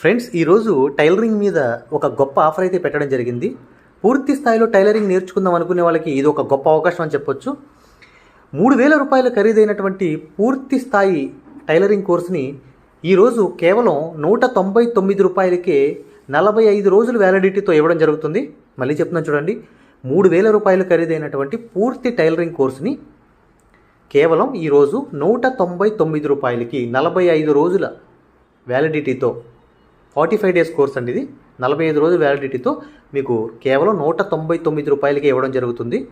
Friends ఈరోజు tailoring మీద ఒక గొప్ప ఆఫర్ అయితే పెట్టడం జరిగింది. పూర్తి స్థాయిలో టైలరింగ్ నేర్చుకుందాం అనుకునే వాళ్ళకి ఇది ఒక గొప్ప అవకాశం అని చెప్పొచ్చు. మూడు వేల రూపాయల ఖరీదైనటువంటి పూర్తి స్థాయి టైలరింగ్ కోర్స్ని ఈరోజు కేవలం నూట తొంభై తొమ్మిది రూపాయలకే నలభై ఐదు రోజులు వ్యాలిడిటీతో ఇవ్వడం జరుగుతుంది. మళ్ళీ చెప్తున్నాను చూడండి. మూడు వేల రూపాయలు ఖరీదైనటువంటి పూర్తి టైలరింగ్ కోర్స్ని కేవలం ఈరోజు నూట తొంభై తొమ్మిది రూపాయలకి నలభై ఐదు రోజుల వ్యాలిడిటీతో ఫార్టీ ఫైవ్ డేస్ కోర్స్ అండి ఇది. నలభై ఐదు రోజుల వ్యాలిడిటీతో మీకు కేవలం నూట తొంభై తొమ్మిది రూపాయలకి ఇవ్వడం జరుగుతుంది.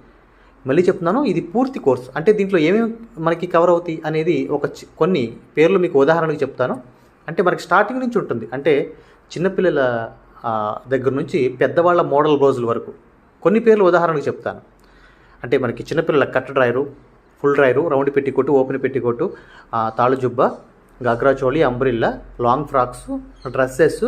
మళ్ళీ చెప్తున్నాను ఇది పూర్తి కోర్స్. అంటే దీంట్లో ఏమేమి మనకి కవర్ అవుతాయి అనేది ఒక చి- కొన్ని పేర్లు మీకు ఉదాహరణకు చెప్తాను. అంటే మనకి స్టార్టింగ్ నుంచి ఉంటుంది. అంటే చిన్నపిల్లల దగ్గర నుంచి పెద్దవాళ్ళ మోడల్ రోజుల వరకు. కొన్ని పేర్లు ఉదాహరణకు చెప్తాను. అంటే మనకి చిన్నపిల్లల cut drawer full drawer round petticoat open petticoat coat తాళు జుబ్బ ghagra choli umbrella long frocks dresses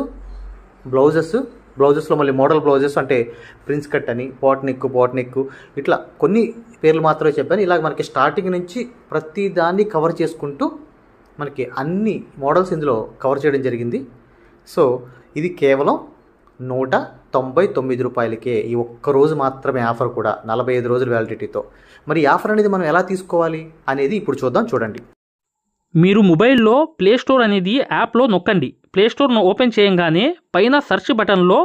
blouses. బ్లౌజెస్లో మళ్ళీ మోడల్ బ్లౌజెస్ అంటే ప్రిన్స్ కట్ అని పాట్ నెక్ పాట్ నెక్. ఇట్లా కొన్ని పేర్లు మాత్రమే చెప్పాను. ఇలా మనకి స్టార్టింగ్ నుంచి ప్రతి దాన్ని కవర్ చేసుకుంటూ మనకి అన్ని మోడల్స్ ఇందులో కవర్ చేయడం జరిగింది. సో ఇది కేవలం నూట తొంభై తొమ్మిది రూపాయలకే ఈ ఒక్క రోజు మాత్రమే ఆఫర్ కూడా నలభై ఐదు రోజుల వ్యాలిడిటీతో మరి ఈ ఆఫర్ అనేది మనం ఎలా తీసుకోవాలి అనేది ఇప్పుడు చూద్దాం చూడండి. మీరు మొబైల్లో ప్లే స్టోర్ అనేది యాప్లో నొక్కండి. ప్లే స్టోర్ను ఓపెన్ చేయంగానే పైన సెర్చ్ బటన్లో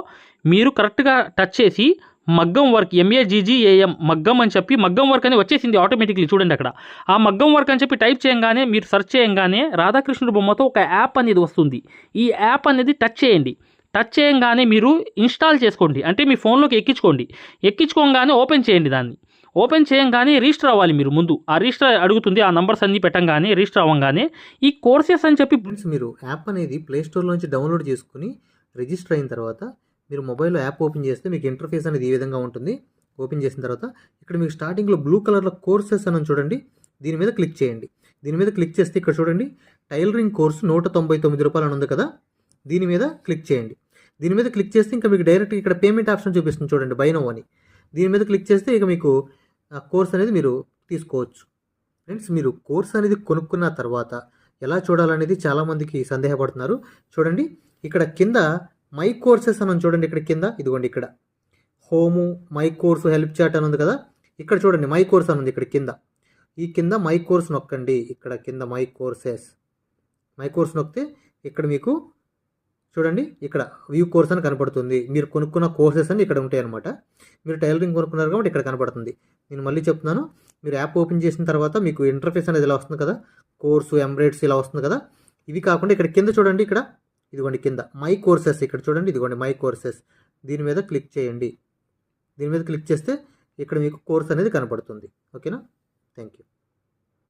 మీరు కరెక్ట్గా టచ్ చేసి మగ్గం వర్క్ ఎంఏజీజీఏఎం మగ్గం అని చెప్పి మగ్గం వర్క్ అని వచ్చేసింది ఆటోమేటిక్లీ చూడండి అక్కడ. ఆ మగ్గం వర్క్ అని చెప్పి టైప్ చేయంగానే మీరు సెర్చ్ చేయంగానే రాధాకృష్ణుడు బొమ్మతో ఒక యాప్ అనేది వస్తుంది. ఈ యాప్ అనేది టచ్ చేయండి. టచ్ చేయంగానే మీరు ఇన్స్టాల్ చేసుకోండి. అంటే మీ ఫోన్లోకి ఎక్కించుకోండి. ఎక్కించుకోగానే ఓపెన్ చేయండి దాన్ని. ఓపెన్ చేయంగానే రిజిస్టర్ అవ్వాలి మీరు ముందు. ఆ రిజిస్టర్ అడుగుతుంది ఆ నంబర్స్ అన్ని పెట్టంగానే రిజిస్టర్ అవ్వగానే ఈ కోర్సెస్ అని చెప్పి మీరు యాప్ అనేది ప్లే స్టోర్లో నుంచి డౌన్లోడ్ చేసుకుని రిజిస్టర్ అయిన తర్వాత మీరు మొబైల్లో యాప్ ఓపెన్ చేస్తే మీకు ఇంటర్ఫేస్ అనేది ఈ విధంగా ఉంటుంది. ఓపెన్ చేసిన తర్వాత ఇక్కడ మీకు స్టార్టింగ్లో బ్లూ కలర్లో కోర్సెస్ అని చూడండి. దీని మీద క్లిక్ చేయండి. దీని మీద క్లిక్ చేస్తే ఇక్కడ చూడండి టైలరింగ్ కోర్సు నూట తొంభై తొమ్మిది రూపాయలు అని ఉంది కదా. దీని మీద క్లిక్ చేయండి. దీని మీద క్లిక్ చేస్తే ఇంకా మీకు డైరెక్ట్ ఇక్కడ పేమెంట్ ఆప్షన్ చూపిస్తుంది చూడండి బైనో అని. దీని మీద క్లిక్ చేస్తే ఇక మీకు కోర్స్ అనేది మీరు తీసుకోవచ్చు. ఫ్రెండ్స్ మీరు కోర్స్ అనేది కొనుక్కున్న తర్వాత ఎలా చూడాలనేది చాలామందికి సందేహపడుతున్నారు. చూడండి ఇక్కడ కింద మై కోర్సెస్ అని చూడండి ఇక్కడ కింద ఇదిగోండి ఇక్కడ. Home my course help chat అని ఉంది కదా ఇక్కడ చూడండి మై కోర్స్ అని ఉంది ఇక్కడ కింద. ఈ కింద మై కోర్స్ నొక్కండి ఇక్కడ కింద మై కోర్సెస్. మై కోర్స్ నొక్కితే ఇక్కడ మీకు చూడండి ఇక్కడ వ్యూ కోర్స్ అని కనపడుతుంది. మీరు కొనుక్కున్న కోర్సెస్ అని ఇక్కడ ఉంటాయి అనమాట మీరు టైలరింగ్ కొనుక్కున్నారు కాబట్టి ఇక్కడ కనపడుతుంది. నేను మళ్ళీ చెప్తున్నాను మీరు యాప్ ఓపెన్ చేసిన తర్వాత మీకు ఇంటర్ఫేస్ అనేది ఇలా వస్తుంది కదా? కోర్సు ఎంబ్రాయిడ్స్ ఇలా వస్తుంది కదా? ఇవి కాకుండా ఇక్కడ కింద చూడండి ఇక్కడ ఇదిగోండి కింద మై కోర్సెస్ ఇక్కడ చూడండి ఇదిగోండి మై కోర్సెస్ దీని మీద క్లిక్ చేయండి. దీని మీద క్లిక్ చేస్తే ఇక్కడ మీకు కోర్స్ అనేది కనపడుతుంది. ఓకేనా? Thank you